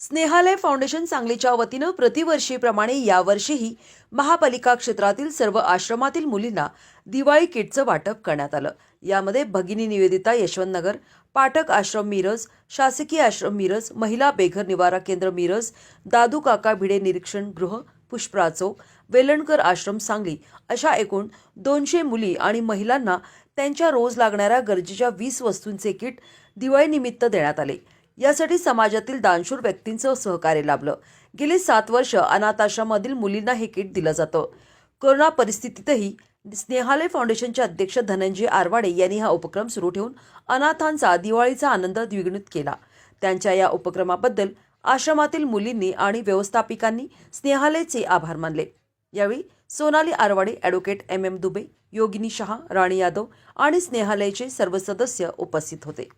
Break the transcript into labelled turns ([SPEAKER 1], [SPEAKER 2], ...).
[SPEAKER 1] Snehalaya foundation सांगलीच्या वतीनं प्रतिवर्षीप्रमाणे यावर्षीही महापालिका क्षेत्रातील सर्व आश्रमातील मुलींना दिवाळी किटचं वाटप करण्यात आलं. यामध्ये भगिनी निवेदिता यशवंतनगर पाठक आश्रम मिरज शासकीय आश्रम मिरज महिला बेघर निवारा केंद्र मिरज दादू काका भिडे निरीक्षण गृह पुष्परा चौक वेलणकर आश्रम सांगली अशा एकूण दोनशे मुली आणि महिलांना त्यांच्या रोज लागणाऱ्या गरजेच्या वीस वस्तूंचे किट दिवाळीनिमित्त देण्यात आले. यासाठी समाजातील दानशूर व्यक्तींचं सहकार्य लाभलं. गेली सात वर्ष अनाथाश्रमातील मुलींना हे किट दिलं जातं. कोरोना परिस्थितीतही स्नेहालय फाउंडेशनचे अध्यक्ष धनंजय आरवाडे यांनी हा उपक्रम सुरू ठेवून अनाथांचा दिवाळीचा आनंद द्विगुणित केला. त्यांच्या या उपक्रमाबद्दल आश्रमातील मुलींनी आणि व्यवस्थापिकांनी स्नेहालयचे आभार मानले. यावेळी Sonali Arwade advocate M M Dubey Yogini Shah Rani Yadav आणि स्नेहालयचे सर्व सदस्य उपस्थित होते.